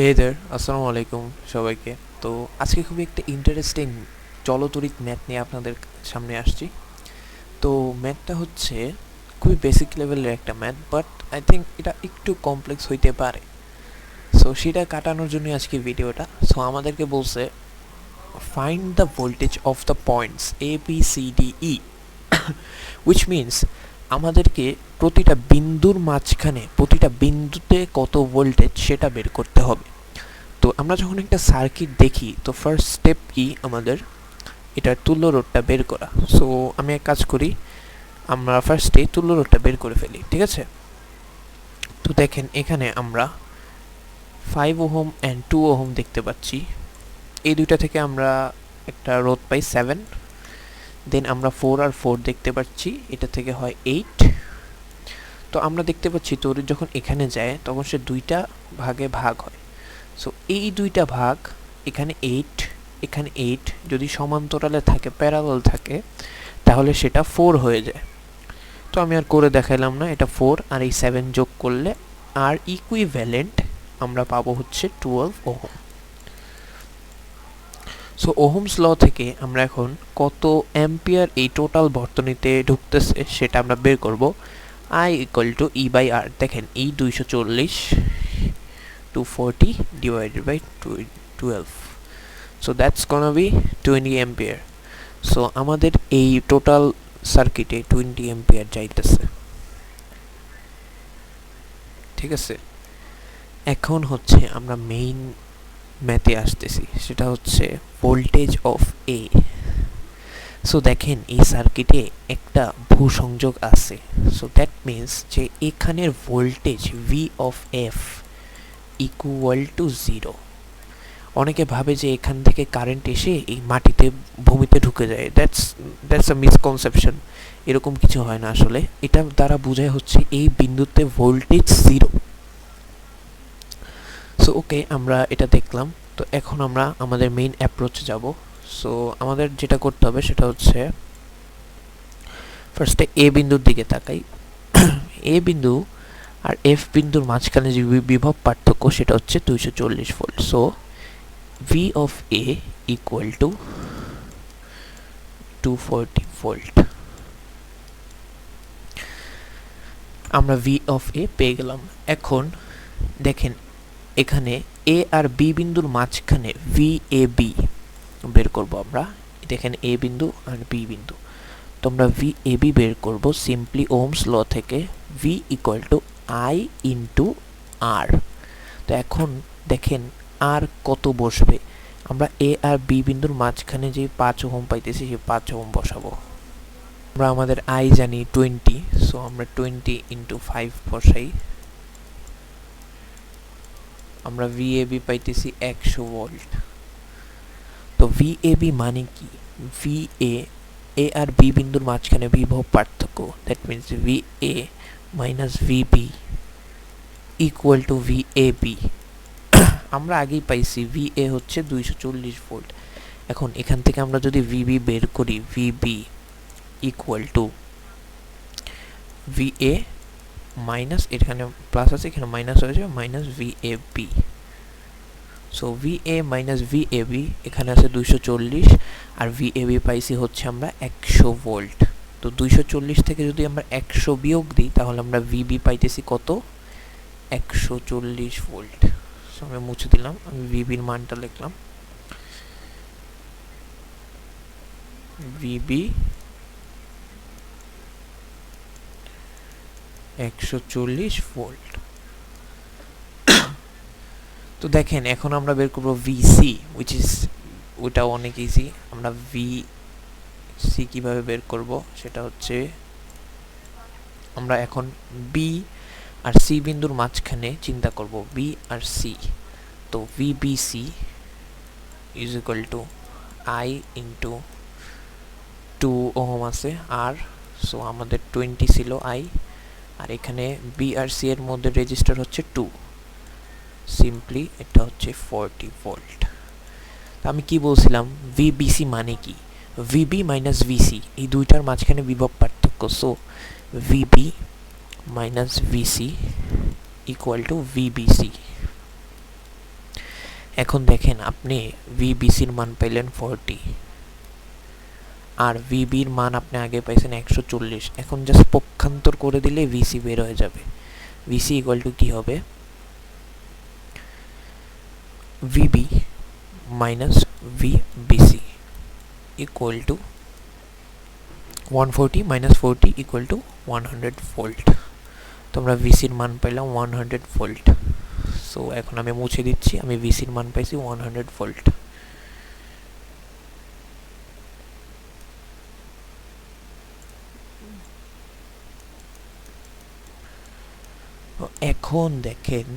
হে দের আসসালামু আলাইকুম সবাইকে। তো আজকে খুবই একটা ইন্টারেস্টিং চলতরিত ম্যাথ নিয়ে আপনাদের সামনে আসছি। তো ম্যাথটা হচ্ছে খুবই বেসিক লেভেলের একটা ম্যাথ বাট আই থিঙ্ক এটা একটু কমপ্লেক্স হইতে পারে। সো সেটা কাটানোর জন্য আজকে ভিডিওটা। সো আমাদেরকে বলছে find the voltage of the points A B C D E which means আমাদেরকে প্রতিটা বিন্দুর মাঝখানে, প্রতিটা বিন্দুতে কত ভোল্টেজ সেটা বের করতে হবে। তো আমরা যখন একটা সার্কিট দেখি, তো ফার্স্ট স্টেপ কি আমাদের? এটার তুল্য রোডটা বের করা। সো আমি এক কাজ করি, আমরা ফার্স্টে তুল্য রোডটা বের করে ফেলি, ঠিক আছে? তো দেখেন, এখানে আমরা five ohm and two ohm দেখতে পাচ্ছি। এই দুইটা থেকে আমরা একটা রোদ পাই সেভেন দেন আমরা ফোর আর ফোর দেখতে পাচ্ছি, এটা থেকে হয় এইট তো আমরা দেখতে পাচ্ছি তরি যখন এখানে যায়, তখন সে দুইটা ভাগে ভাগ হয়। সো এই দুইটা ভাগ, এখানে এইট এখানে এইট যদি সমান্তরালে থাকে প্যারালাল থাকে, তাহলে সেটা ফোর হয়ে যায়। তো আমি আর করে দেখাইলাম না, এটা ফোর আর এই সেভেন যোগ করলে আর ইকুইভ্যালেন্ট আমরা পাবো হচ্ছে twelve ohm. So Ohm's law থেকে আমরা এখন কত অ্যাম্পিয়ার এই টোটাল বর্তনীতে ঢুকতেছে সেটা আমরা বের করব। I equal to E by R দেখেন ই দুইশো চল্লিশ two forty divided by twelve so that's can be twenty ampere so আমাদের এই টোটাল সার্কিটে টোয়েন্টি অ্যাম্পিয়ার যাইতেছে। ঠিক আছে? এখন হচ্ছে আমরা মেইন ম্যাথে আসতেছি, সেটা হচ্ছে ভোল্টেজ অফ এ সো দেখেন, এই সার্কিটে একটা ভূসংযোগ আছে। সো দ্যাট মিন্স যে এখানের voltage V of F equal to zero অনেকে ভাবে যে এখান থেকে কারেন্ট এসে এই মাটিতে, ভূমিতে ঢুকে যায়। দ্যাটস দ্যাটস আ মিসকনসেপশন এরকম কিছু হয় না আসলে। এটা দ্বারা বোঝায় হচ্ছে এই বিন্দুতে ভোল্টেজ জিরো সো ওকে আমরা এটা দেখলাম। তো এখন আমরা আমাদের মেইন অ্যাপ্রোচে যাব। সো আমাদের যেটা করতে হবে সেটা হচ্ছে ফার্স্টে এ বিন্দুর দিকে তাকাই। এ বিন্দু আর এফ বিন্দুর মাঝখানে যে বিভব পার্থক্য সেটা হচ্ছে দুইশো চল্লিশ volt so V of A equal to two forty volt আমরা ভি অফ এ পেয়ে গেলাম। এখন দেখেন, এখানে এ আর বি বিন্দুর মাঝখানে ভি এ বি বের করব আমরা। দেখেন এ বিন্দু আর বি বিন্দু। তো আমরা ভি এ বি বের করব সিম্পলি ওমস ল থেকে। V equal to I into R তো এখন দেখেন আর কত বসবে? আমরা এ আর বি বিন্দুর মাঝখানে যে পাঁচ ওহম পাইতেছি, সেই পাঁচ ওহম বসাবো। আমরা আমাদের আই জানি টোয়েন্টি সো আমরা টোয়েন্টি ইন্টু ফাইভ বসাই। আমরা ভিএবি পাইতেছি একশো ভোল্ট তো ভিএবি মানে কি? ভি এ আর বি বিন্দুর মাঝখানে বিভব পার্থক্য। That means V A minus V B equal to V A B আমরা আগেই পাইছি ভি এ হচ্ছে দুইশো চল্লিশ ভোল্ট এখন এখান থেকে আমরা যদি ভিবি বের করি V B equal to V A minus এখানে প্লাস আছে, এখানে মাইনাস হয়ে যাবে minus V A B so V A minus V A B এখানে আছে দুইশো চল্লিশ, আর ভি এ বি পাইছি হচ্ছে আমরা একশো ভোল্ট তো দুইশো চল্লিশ থেকে যদি আমরা একশো বিয়োগ দিই, তাহলে আমরা ভিবি পাইতেছি কত? একশো চল্লিশ ভোল্ট। আমি মুছে দিলাম, আমি ভিবির মানটা লিখলাম। ভিবি একশো চল্লিশ ভোল্ট। তো দেখেন, এখন আমরা বের করব ভিসি উইচ ইজ ওইটা অনেক ইজি আমরা ভি সি কীভাবে বের করব? সেটা হচ্ছে আমরা এখন বি আর সি বিন্দুর মাঝখানে চিন্তা করব। বি আর সি তো V B C is equal to I into two ohm আছে আর সো আমাদের টোয়েন্টি ছিল আই আর এখানে বি আর সি এর মধ্যে রেজিস্টার হচ্ছে টু সিম্পলি এটা হচ্ছে ফোরটি ভোল্ট আমি কি বলছিলাম? ভিবিসি মানে কি? ভিবি মাইনাস ভিসি এই দুইটার মাঝখানে বিভব পার্থক্য। So V B minus V C equal to V B C এখন দেখেন আপনি ভিবিসির মান পাইলেন ফোরটি আর ভিবির মান আপনি আগে পাইছেন একশো চল্লিশ। এখন জাস্ট পক্ষান্তর করে দিলে ভিসি বের হয়ে যাবে। ভিসি ইকুয়াল টু কী হবে? V B minus V B C one forty minus forty equal to one hundred volt তোমরা ভিসির মান পাইলাম ওয়ান হান্ড্রেড ভোল্ট সো এখন আমি মুছে দিচ্ছি। আমি ভিসির মান পাইছি ওয়ান হান্ড্রেড ভোল্ট এখন দেখেন,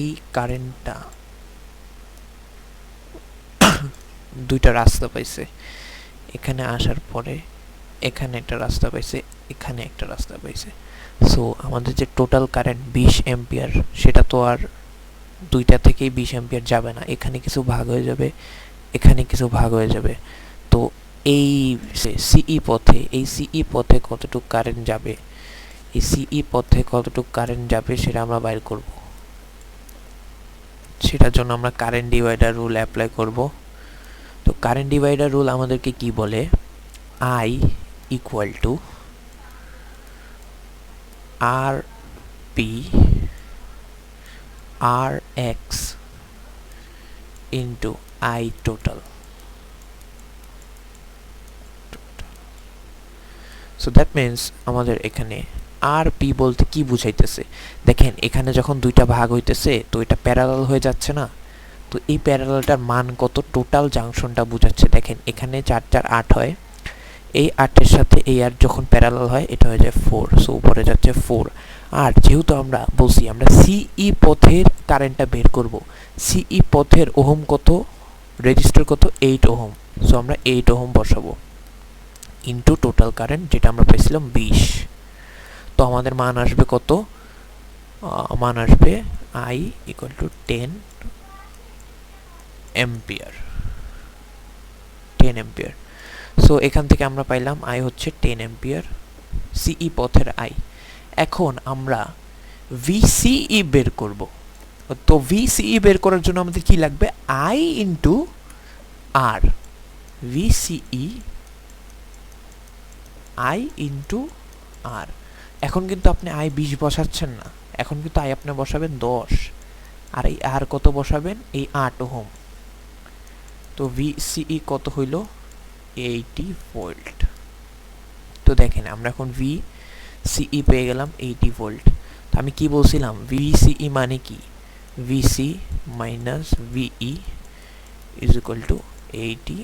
এই কারেন্টটা দুইটা রাস্তা পাইছে। এখানে আসার পরে এখানে একটা রাস্তা পাইছে, এখানে একটা রাস্তা পাইছে। সো আমাদের যে টোটাল কারেন্ট বিশ এম্পিয়ার সেটা তো আর দুইটা থেকেই বিশ এম্পিয়ার যাবে না। এখানে কিছু ভাগ হয়ে যাবে, এখানে কিছু ভাগ হয়ে যাবে। তো এই সিই পথে, এই সিই পথে কতটুকু কারেন্ট যাবে, এই সিই পথে কতটুকু কারেন্ট যাবে সেটা আমরা বাইর করব। সেটার জন্য আমরা কারেন্ট ডিভাইডার রুল অ্যাপ্লাই করব। তো কারেন্ট ডিভাইডার রুল আমাদেরকে কি বলে? I equal to R P R X into I total so that means আমাদের এখানে আর পি বলতে কি বুঝাইতেছে? দেখেন, এখানে যখন দুইটা ভাগ হইতেছে, তো এটা প্যারালাল হয়ে যাচ্ছে না? তো এই প্যারালালটার মান কত? টোটাল জাংশনটা বুঝাচ্ছে। দেখেন, এখানে চার চার, আট হয়। এই আটের সাথে এই আট যখন প্যারালাল হয়, এটা হয়ে যায় ফোর সো উপরে যাচ্ছে ফোর আর যেহেতু আমরা বলছি, আমরা সিই পথের কারেন্টটা বের করব। সিই পথের ওহম কত? রেজিস্টার কত? Eight ohm. সো আমরা এইট ওহম বসাবো। ইন্টু টোটাল কারেন্ট যেটা আমরা পেয়েছিলাম বিশ। তো আমাদের মান আসবে কত? মান আসবে I equal to ten ampere ten ampere. So এখান থেকে আমরা পাইলাম আই হচ্ছে টেন এম্পিয়ার সিই পথের আই এখন আমরা ভিসিই বের করব। তো ভিসিই বের করার জন্য আমাদের কি লাগবে? I into R V C E I into R এখন কিন্তু আপনি আই বিশ বসাচ্ছেন না। এখন কিন্তু আই আপনি বসাবেন দশ। আর এই আর কত বসাবেন? এই আট ওহম। তো ভিসিই কত হইল? এইটি ভোল্ট তো দেখেন, আমরা এখন ভি সিই পেয়ে গেলাম এইটি ভোল্ট তো আমি কি বলছিলাম? ভিসিই মানে কি? VC minus VE is equal to eighty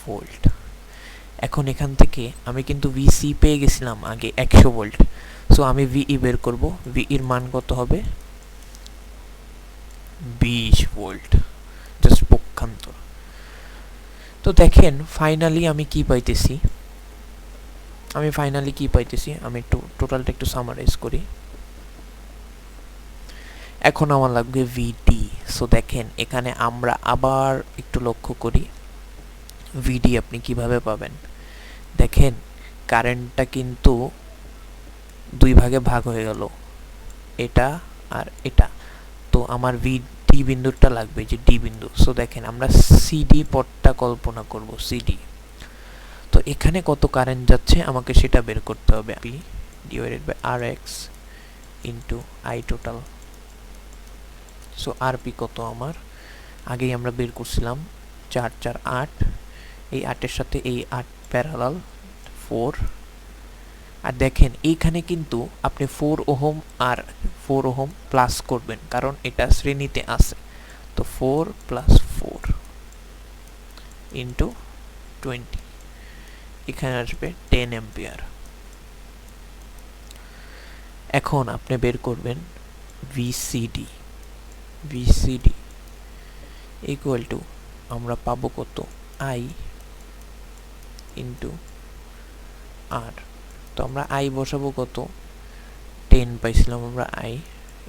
volt এখন এখান থেকে আমি কিন্তু ভিসি পেয়ে গেছিলাম আগে একশো ভোল্ট সো আমি ভিই বের করব। ভিইর মান কত হবে? বিশ ভোল্ট জাস্ট পক্ষান্তর। তো দেখেন ফাইনালি আমি কি পাইতেছি? আমি ফাইনালি কি পাইতেছি? আমি একটু টোটালটা একটু সামারাইজ করি। এখন আমার লাগবে ভিডি সো দেখেন, এখানে আমরা আবার একটু লক্ষ্য করি। ভিডি আপনি কীভাবে পাবেন? দেখেন কারেন্টটা কিন্তু দুই ভাগে ভাগ হয়ে গেল। এটা আর এটা। তো আমার ভি ডি বিন্দুটা লাগবে যে ডি বিন্দু। সো দেখেন, আমরা সিডি পথটা কল্পনা করব সিডি তো এখানে কত কারেন্ট যাচ্ছে, আমাকে সেটা বের করতে হবে। P divided by R X into I total so R P কত আমার? আগেই আমরা বের করছিলাম চার চার, আট। এই আটের সাথে এই আট প্যারালাল ফোর আর দেখেন, এইখানে কিন্তু আপনি ফোর ওহম আর ফোর ওহম প্লাস করবেন, কারণ এটা শ্রেণীতে আছে। তো four plus four into twenty এখানে আসবে টেন এম্পিয়ার এখন আপনি বের করবেন ভিসিডি ভিসিডি ইকুয়াল টু আমরা পাবো কত? আই ইন্টু আর তো আমরা আই বসাবো কত? টেন পাইছিলাম আমরা আই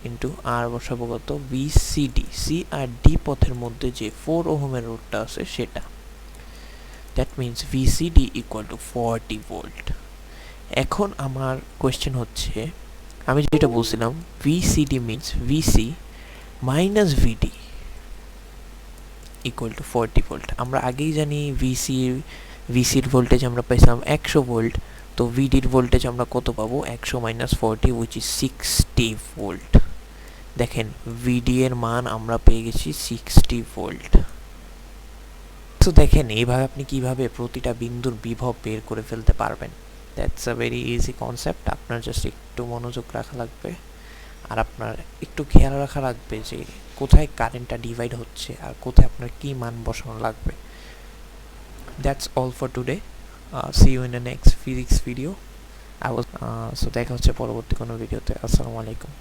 ইন্টু আর বসাবো কত? ভিসিডি সি আর ডি পথের মধ্যে যে ফোর ওহমের রোডটা আছে সেটা। That means VCD equal to forty volt এখন আমার কোয়েশ্চেন হচ্ছে, আমি যেটা বলছিলাম VCD means VC minus VD equal to forty volt আমরা আগেই জানি ভিসি ভিসির ভোল্টেজ আমরা পাইছিলাম একশো ভোল্ট তো ভিডির ভোল্টেজ আমরা কত পাবো? একশো minus forty which is sixty volt দেখেন ভিডি এর মান আমরা পেয়ে গেছি সিক্সটি ভোল্ট তো দেখেন, এইভাবে আপনি কীভাবে প্রতিটা বিন্দুর বিভব বের করে ফেলতে পারবেন? That's a very easy concept আপনার জাস্ট একটু মনোযোগ রাখা লাগবে। আর আপনার একটু খেয়াল রাখা লাগবে যে কোথায় কারেন্টটা ডিভাইড হচ্ছে আর কোথায় আপনার কী মান বসানো লাগবে। That's all for today see you in the next physics video I was so দেখা হচ্ছে পরবর্তী কোনো ভিডিওতে আসসালামু আলাইকুম